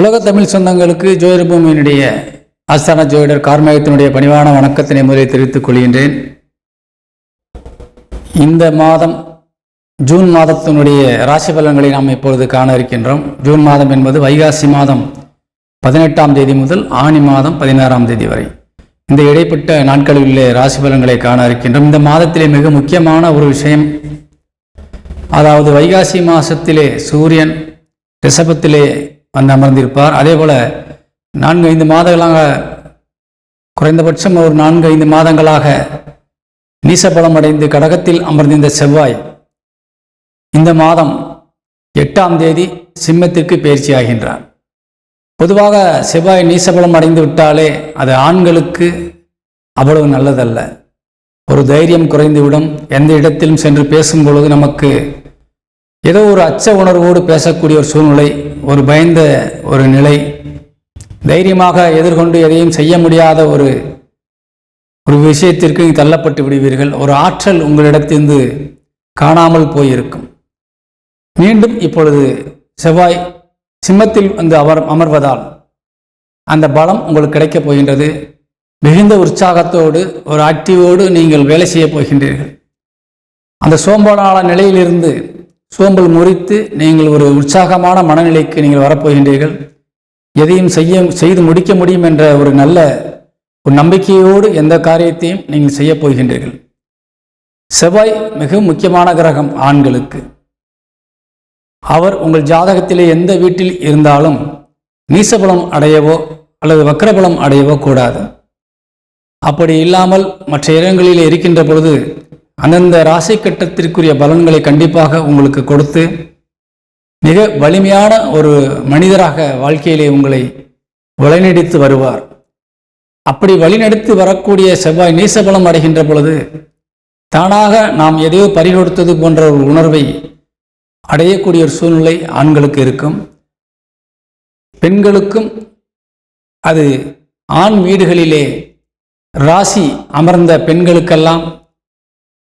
உலக தமிழ் சொந்தங்களுக்கு ஜோதிட பூமியினுடைய ஆஸ்தான ஜோதிடர் கார்மேகத்தினுடைய பணிவான வணக்கத்தினை முதலில் தெரிவித்துக் கொள்கின்றேன். இந்த மாதம் ஜூன் மாதத்தினுடைய ராசி பலன்களை நாம் இப்பொழுது காண இருக்கின்றோம். ஜூன் மாதம் என்பது வைகாசி மாதம் பதினெட்டாம் தேதி முதல் ஆணி மாதம் பதினாறாம் தேதி வரை. இந்த இடைப்பட்ட நாட்களில் உள்ள ராசி பலன்களை காண இருக்கின்றோம். இந்த மாதத்திலே மிக முக்கியமான ஒரு விஷயம் அதாவது வைகாசி மாதத்திலே சூரியன் ரிஷபத்திலே வந்து அமர்ந்திருப்பார். அதே போல் நான்கு ஐந்து மாதங்களாக குறைந்தபட்சம் ஒரு நான்கு ஐந்து மாதங்களாக நீசபலம் அடைந்து கடகத்தில் அமர்ந்திருந்த செவ்வாய் இந்த மாதம் எட்டாம் தேதி சிம்மத்திற்கு பயிற்சியாகின்றார் பொதுவாக செவ்வாய் நீசபலம் அடைந்து விட்டாலே அது ஆண்களுக்கு அவ்வளவு நல்லதல்ல. ஒரு தைரியம் குறைந்துவிடும் எந்த இடத்திலும் சென்று பேசும் பொழுது நமக்கு ஏதோ ஒரு அச்ச உணர்வோடு பேசக்கூடிய ஒரு சூழ்நிலை ஒரு பயந்த ஒரு நிலை தைரியமாக எதிர்கொண்டு எதையும் செய்ய முடியாத ஒரு ஒரு விஷயத்திற்கு தள்ளப்பட்டு விடுவீர்கள். ஒரு ஆற்றல் உங்களிடத்திலிருந்து காணாமல் போயிருக்கும். மீண்டும் இப்பொழுது செவ்வாய் சிம்மத்தில் வந்து அவர் அமர்வதால் அந்த பலம் உங்களுக்கு கிடைக்கப் போகின்றது. மிகுந்த உற்சாகத்தோடு ஒரு ஆக்டிவோடு நீங்கள் வேலை செய்யப் போகின்றீர்கள். அந்த சோம்பலான நிலையிலிருந்து சோம்பல் முறித்து நீங்கள் ஒரு உற்சாகமான மனநிலைக்கு நீங்கள் வரப்போகின்றீர்கள். எதையும் செய்ய செய்து முடிக்க முடியும் என்ற ஒரு நல்ல ஒரு நம்பிக்கையோடு எந்த காரியத்தையும் நீங்கள் செய்யப் போகின்றீர்கள். செவ்வாய் மிக முக்கியமான கிரகம் ஆண்களுக்கு. அவர் உங்கள் ஜாதகத்திலே எந்த வீட்டில் இருந்தாலும் நீசபலம் அடையவோ அல்லது வக்கரபலம் அடையவோ கூடாது. அப்படி இல்லாமல் மற்ற இடங்களில் இருக்கின்ற பொழுது அந்தந்த ராசி கட்டத்திற்குரிய பலன்களை கண்டிப்பாக உங்களுக்கு கொடுத்து மிக வலிமையான ஒரு மனிதராக வாழ்க்கையிலே உங்களை வழிநடித்து வருவார். அப்படி வழிநடித்து வரக்கூடிய செவ்வாய் நீசபலம் அடைகின்ற பொழுது தானாக நாம் எதையோ பறிகொடுத்தது போன்ற ஒரு உணர்வை அடையக்கூடிய ஒரு சூழ்நிலை ஆண்களுக்கு இருக்கும். பெண்களுக்கும் அது ஆண் வீடுகளிலே ராசி அமர்ந்த பெண்களுக்கெல்லாம்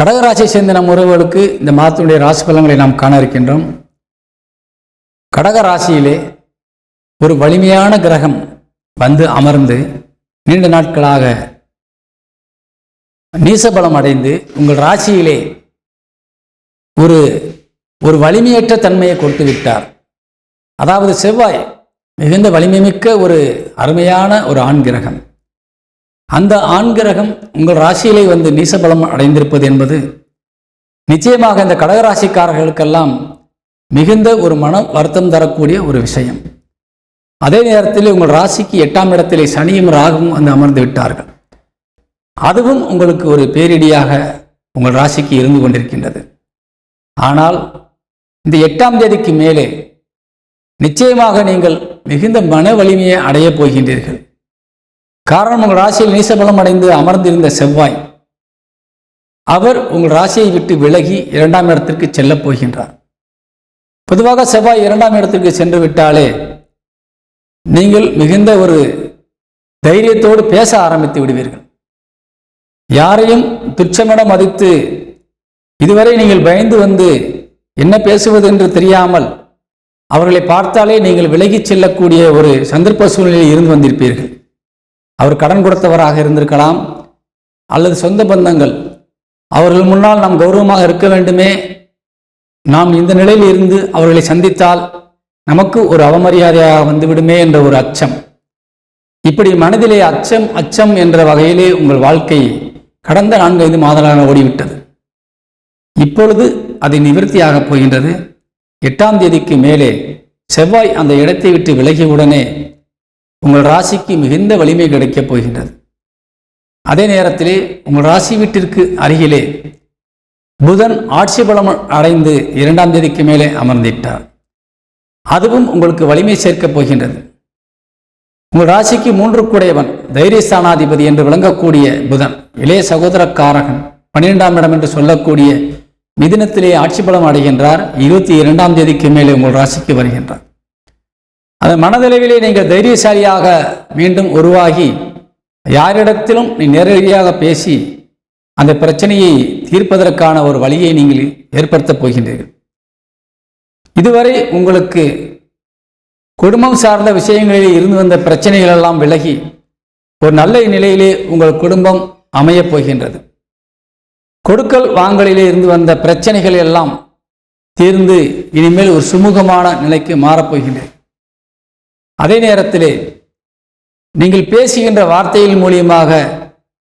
கடகராசியை சேர்ந்த நம் உறவுகளுக்கு இந்த மாதத்தினுடைய ராசி பலன்களை நாம் காண இருக்கின்றோம். கடக ராசியிலே ஒரு வலிமையான கிரகம் வந்து அமர்ந்து நீண்ட நாட்களாக நீசபலம் அடைந்து உங்கள் ராசியிலே ஒரு ஒரு வலிமையற்ற தன்மையை கொடுத்து விட்டார். அதாவது செவ்வாய் மிகுந்த வலிமைமிக்க ஒரு அருமையான ஒரு ஆண் கிரகம். அந்த ஆண் கிரகம் உங்கள் ராசியிலே வந்து நீசபலம் அடைந்திருப்பது என்பது நிச்சயமாக இந்த கடகராசிக்காரர்களுக்கெல்லாம் மிகுந்த ஒரு மன வருத்தம் தரக்கூடிய ஒரு விஷயம். அதே நேரத்தில் உங்கள் ராசிக்கு எட்டாம் இடத்திலே சனியும் ராகவும் வந்து அமர்ந்து விட்டார்கள். அதுவும் உங்களுக்கு ஒரு பேரிடியாக உங்கள் ராசிக்கு இருந்து கொண்டிருக்கின்றது. ஆனால் இந்த எட்டாம் தேதிக்கு மேலே நிச்சயமாக நீங்கள் மிகுந்த மன வலிமையை அடையப் போகின்றீர்கள். காரணம் உங்கள் ராசியில் நீசபலம் அடைந்து அமர்ந்திருந்த செவ்வாய். அவர் உங்கள் ராசியை விட்டு விலகி இரண்டாம் இடத்திற்கு செல்லப் போகின்றார். பொதுவாக செவ்வாய் இரண்டாம் இடத்திற்கு சென்று விட்டாலே நீங்கள் மிகுந்த ஒரு தைரியத்தோடு பேச ஆரம்பித்து விடுவீர்கள். யாரையும் துச்சமிடம் மதித்து இதுவரை நீங்கள் பயந்து வந்து என்ன பேசுவது என்று தெரியாமல் அவர்களை பார்த்தாலே நீங்கள் விலகிச் செல்லக்கூடிய ஒரு சந்தர்ப்ப சூழ்நிலையில் இருந்து வந்திருப்பீர்கள். அவர் கடன் கொடுத்தவராக இருந்திருக்கலாம் அல்லது சொந்த பந்தங்கள். அவர்கள் முன்னால் நாம் கௌரவமாக இருக்க வேண்டுமே. நாம் இந்த நிலையில் இருந்து அவர்களை சந்தித்தால் நமக்கு ஒரு அவமரியாதையாக வந்துவிடுமே என்ற ஒரு அச்சம். இப்படி மனதிலே அச்சம் அச்சம் என்ற வகையிலே உங்கள் வாழ்க்கை கடந்த நான்கைந்து மாதங்களாக ஓடிவிட்டது. இப்பொழுது அது நிவர்த்தியாகப் போகின்றது. எட்டாம் தேதிக்கு மேலே செவ்வாய் அந்த இடத்தை விட்டு விலகியவுடனே உங்கள் ராசிக்கு மிகுந்த வலிமை கிடைக்கப் போகின்றது. அதே நேரத்திலே உங்கள் ராசி வீட்டிற்கு அருகிலே புதன் ஆட்சி பலம் அடைந்து இரண்டாம் தேதிக்கு மேலே அமர்ந்திட்டார். அதுவும் உங்களுக்கு வலிமை சேர்க்கப் போகின்றது. உங்கள் ராசிக்கு மூன்று கூடையவன் தைரியஸ்தானாதிபதி என்று விளங்கக்கூடிய புதன் இளைய சகோதரக்காரகன் பன்னிரெண்டாம் இடம் என்று சொல்லக்கூடிய மிதினத்திலே ஆட்சி பலம் அடைகின்றார். இருபத்தி இரண்டாம் தேதிக்கு மேலே உங்கள் ராசிக்கு வருகின்றார். அந்த மனதளவிலே நீங்கள் தைரியசாலியாக மீண்டும் உருவாகி யாரிடத்திலும் நீ நேரடியாக பேசி அந்த பிரச்சனையை தீர்ப்பதற்கான ஒரு வழியை நீங்கள் ஏற்படுத்தப் போகின்றீர்கள். இதுவரை உங்களுக்கு குடும்பம் சார்ந்த விஷயங்களில் இருந்து வந்த பிரச்சனைகள் எல்லாம் விலகி ஒரு நல்ல நிலையிலே உங்கள் குடும்பம் அமையப் போகின்றது. கொடுக்கல் வாங்கலிலே இருந்து வந்த பிரச்சனைகள் எல்லாம் தீர்ந்து இனிமேல் ஒரு சுமூகமான நிலைக்கு மாறப்போகின்றேன் அதே நேரத்திலே நீங்கள் பேசுகின்ற வார்த்தையின் மூலியமாக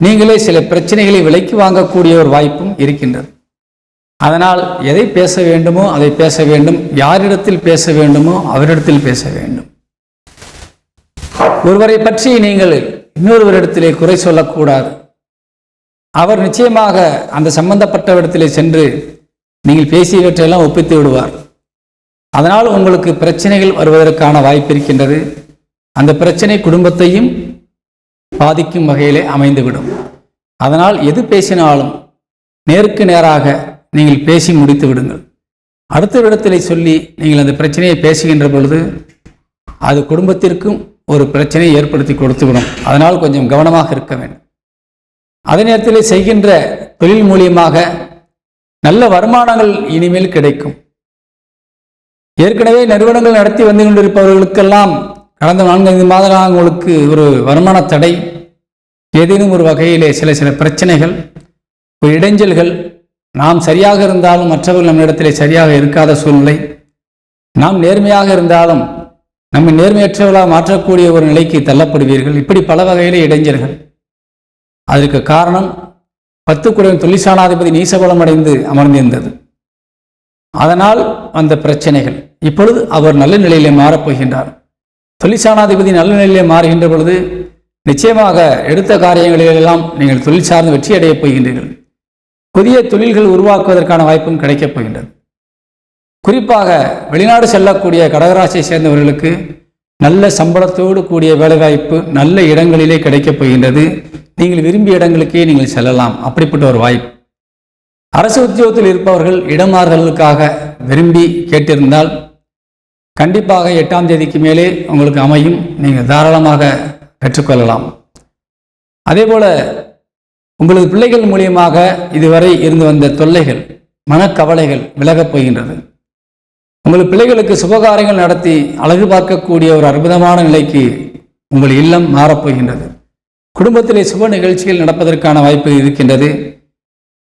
நீங்களே சில பிரச்சனைகளை விலைக்கு வாங்கக்கூடிய ஒரு வாய்ப்பும் இருக்கின்றது. அதனால் எதை பேச வேண்டுமோ அதை பேச வேண்டும். யாரிடத்தில் பேச வேண்டுமோ அவரிடத்தில் பேச வேண்டும். ஒருவரை பற்றி நீங்கள் இன்னொருவரிடத்திலே குறை சொல்லக்கூடாது. அவர் நிச்சயமாக அந்த சம்பந்தப்பட்டவரிடத்திலே சென்று நீங்கள் பேசியவற்றையெல்லாம் ஒப்பித்து விடுவார். அதனால் உங்களுக்கு பிரச்சனைகள் வருவதற்கான வாய்ப்பு இருக்கின்றது. அந்த பிரச்சனை குடும்பத்தையும் பாதிக்கும் வகையிலே அமைந்துவிடும். அதனால் எது பேசினாலும் நேருக்கு நேராக நீங்கள் பேசி முடித்து விடுங்கள். அடுத்த இடத்திலே சொல்லி நீங்கள் அந்த பிரச்சனையை பேசுகின்ற பொழுது அது குடும்பத்திற்கும் ஒரு பிரச்சனையை ஏற்படுத்தி கொடுத்துவிடும் அதனால் கொஞ்சம் கவனமாக இருக்க வேண்டும். அதே நேரத்தில் செய்கின்ற தொழில் மூலியமாக நல்ல வருமானங்கள் இனிமேல் கிடைக்கும். ஏற்கனவே நிறுவனங்கள் நடத்தி வந்து கொண்டிருப்பவர்களுக்கெல்லாம் கடந்த நான்கைந்து மாதங்களாக உங்களுக்கு ஒரு வருமான தடை ஏதேனும் ஒரு வகையிலே சில சில பிரச்சனைகள் ஒரு இடைஞ்சல்கள் நாம் சரியாக இருந்தாலும் மற்றவர்கள் நம்மிடத்திலே சரியாக இருக்காத சூழ்நிலை நாம் நேர்மையாக இருந்தாலும் நம்மை நேர்மையற்றவர்களாக மாற்றக்கூடிய ஒரு நிலைக்கு தள்ளப்படுவீர்கள். இப்படி பல வகையிலே இடைஞ்சல்கள். அதற்கு காரணம் பத்து குறையும் தொழிற்சாலாதிபதி நீசபலம் அடைந்து அமர்ந்திருந்தது. அதனால் அந்த பிரச்சனைகள். இப்பொழுது அவர் நல்ல நிலையிலே மாறப்போகின்றார் தொழிற்சாணாதிபதி நல்ல நிலையிலே மாறுகின்ற பொழுது நிச்சயமாக எடுத்த காரியங்களிலெல்லாம் நீங்கள் தொழில் சார்ந்து வெற்றி அடையப் போகின்றீர்கள். புதிய தொழில்கள் உருவாக்குவதற்கான வாய்ப்பும் கிடைக்கப் போகின்றது. குறிப்பாக வெளிநாடு செல்லக்கூடிய கடகராசியை சேர்ந்தவர்களுக்கு நல்ல சம்பளத்தோடு கூடிய வேலைவாய்ப்பு நல்ல இடங்களிலே கிடைக்கப் போகின்றது. நீங்கள் விரும்பிய இடங்களுக்கே நீங்கள் செல்லலாம். அப்படிப்பட்ட ஒரு வாய்ப்பு. அரசு உத்தியோகத்தில் இருப்பவர்கள் இடமாறுதலுக்காக விரும்பி கேட்டிருந்தால் கண்டிப்பாக எட்டாம் தேதிக்கு மேலே உங்களுக்கு அமையும். நீங்கள் தாராளமாக பெற்றுக்கொள்ளலாம். அதேபோல உங்களது பிள்ளைகள் மூலியமாக இதுவரை இருந்து வந்த தொல்லைகள் மனக்கவலைகள் விலகப் போகின்றது. உங்கள் பிள்ளைகளுக்கு சுபகாரியங்கள் நடத்தி அழகு பார்க்கக்கூடிய ஒரு அற்புதமான நிலைக்கு உங்கள் இல்லம் மாறப்போகின்றது குடும்பத்திலே சுப நிகழ்ச்சிகள் நடப்பதற்கான வாய்ப்பு இருக்கின்றது.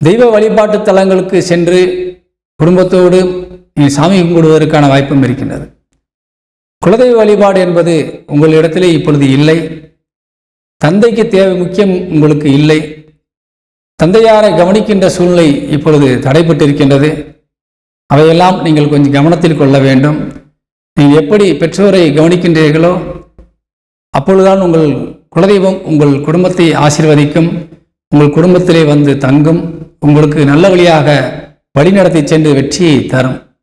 தெய்வ வழிபாட்டு தலங்களுக்கு சென்று குடும்பத்தோடு சாமி கும்பிடுவதற்கான வாய்ப்பும் இருக்கின்றது. குலதெய்வ வழிபாடு என்பது உங்களிடத்திலே இப்பொழுது இல்லை. தந்தைக்கு தேவை முக்கியம் உங்களுக்கு இல்லை. தந்தையாரை கவனிக்கின்ற சூழ்நிலை இப்பொழுது தடைபட்டிருக்கின்றது அவையெல்லாம் நீங்கள் கொஞ்சம் கவனத்தில் கொள்ள வேண்டும். நீங்கள் எப்படி பெற்றோரை கவனிக்கின்றீர்களோ அப்பொழுதுதான் உங்கள் குலதெய்வம் உங்கள் குடும்பத்தை ஆசீர்வதிக்கும் உங்கள் குடும்பத்திலே வந்து தங்கும். உங்களுக்கு நல்ல வழியாக வழிநடத்தி சென்று வெற்றியை தரும்.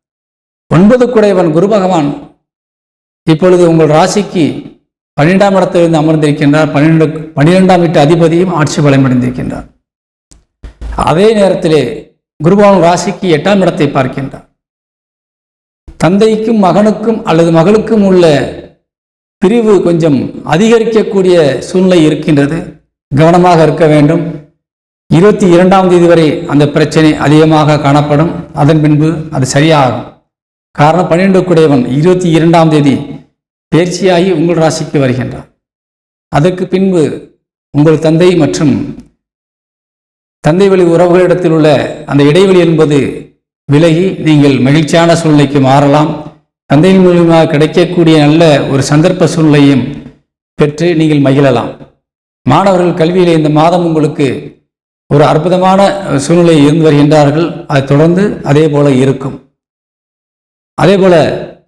ஒன்பது குடைவன் குரு பகவான் இப்பொழுது உங்கள் ராசிக்கு பன்னிரெண்டாம் இடத்திலிருந்து அமர்ந்திருக்கின்றார். பன்னிரெண்டு பன்னிரெண்டாம் வீட்டு அதிபதியும் ஆட்சி பலமடைந்திருக்கின்றார். அதே நேரத்திலே குருபவன் ராசிக்கு எட்டாம் இடத்தை பார்க்கின்றார். தந்தைக்கும் மகனுக்கும் அல்லது மகளுக்கும் உள்ள பிரிவு கொஞ்சம் அதிகரிக்கக்கூடிய சூழ்நிலை இருக்கின்றது. கவனமாக இருக்க வேண்டும். இருபத்தி இரண்டாம் தேதி வரை அந்த பிரச்சனை அதிகமாக காணப்படும். அதன் பின்பு அது சரியாகும். காரணம் பன்னிரெண்டு குடையவன் இருபத்தி இரண்டாம் தேதி பயிற்சியாகி உங்கள் ராசிக்கு வருகின்றார் அதற்கு பின்பு உங்கள் தந்தை மற்றும் தந்தை வழி உறவுகளிடத்தில் உள்ள அந்த இடைவெளி என்பது விலகி நீங்கள் மகிழ்ச்சியான சூழ்நிலைக்கு மாறலாம். தந்தையின் மூலியமாக கிடைக்கக்கூடிய நல்ல ஒரு சந்தர்ப்ப சூழ்நிலையும் பெற்று நீங்கள் மகிழலாம். மாணவர்கள் கல்வியில் இந்த மாதம் உங்களுக்கு ஒரு அற்புதமான சூழ்நிலை இருந்து வருகின்றார்கள். அது தொடர்ந்து அதே போல இருக்கும். அதே போல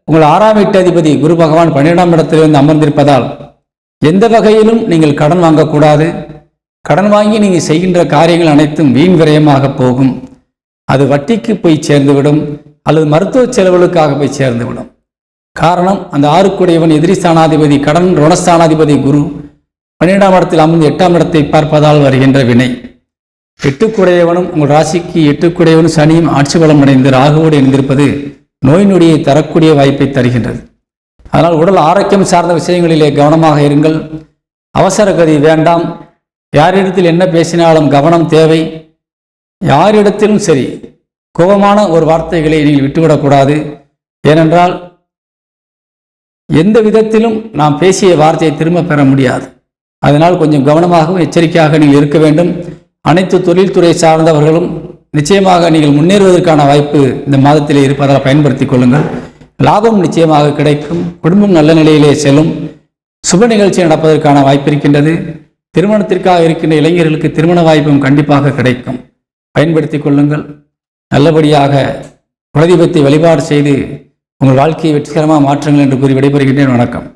உங்கள் ஆறாம் வீட்டு அதிபதி குரு பகவான் பன்னிரெண்டாம் இடத்திலிருந்து அமர்ந்திருப்பதால் எந்த வகையிலும் நீங்கள் கடன் வாங்கக்கூடாது. கடன் வாங்கி நீங்கள் செய்கின்ற காரியங்கள் அனைத்தும் வீண் விரயமாக போகும். அது வட்டிக்கு போய் சேர்ந்துவிடும் அல்லது மருத்துவ செலவுகளுக்காக போய் சேர்ந்துவிடும். காரணம் அந்த ஆறுக்குடையவன் எதிரி ஸ்தானாதிபதி கடன் ருணஸ்தானாதிபதி குரு பன்னிரெண்டாம் இடத்தில் அமர்ந்து எட்டாம் இடத்தை பார்ப்பதால் வருகின்ற வினை. எட்டுக்குடையவனும் உங்கள் ராசிக்கு எட்டுக்குடையவனும் சனியும் ஆட்சி பலம் அடைந்து ராகுவோடு இணைந்திருப்பது நோய் நொடியை தரக்கூடிய வாய்ப்பை தருகின்றது. அதனால் உடல் ஆரோக்கியம் சார்ந்த விஷயங்களிலே கவனமாக இருங்கள். அவசர கதி வேண்டாம். யாரிடத்தில் என்ன பேசினாலும் கவனம் தேவை. யாரிடத்திலும் சரி கோபமான ஒரு வார்த்தைகளை நீங்கள் விட்டுவிடக்கூடாது. ஏனென்றால் எந்த விதத்திலும் நாம் பேசிய வார்த்தையை திரும்ப பெற முடியாது. அதனால் கொஞ்சம் கவனமாகவும் எச்சரிக்கையாக நீங்கள் இருக்க வேண்டும். அனைத்து தொழில்துறை சார்ந்தவர்களும் நிச்சயமாக நீங்கள் முன்னேறுவதற்கான வாய்ப்பு இந்த மாதத்திலே இருப்பதால் பயன்படுத்திக் கொள்ளுங்கள். லாபம் நிச்சயமாக கிடைக்கும். குடும்பம் நல்ல நிலையிலே செல்லும். சுப நிகழ்ச்சி நடப்பதற்கான வாய்ப்பு இருக்கின்றது. திருமணத்திற்காக இருக்கின்ற இளைஞர்களுக்கு திருமண வாய்ப்பும் கண்டிப்பாக கிடைக்கும். பயன்படுத்திக் கொள்ளுங்கள். நல்லபடியாக குலதெய்வத்தை வழிபாடு செய்து உங்கள் வாழ்க்கையை வெற்றிகரமாக மாற்றுங்கள் என்று கூறி விடைபெறுகின்றேன். வணக்கம்.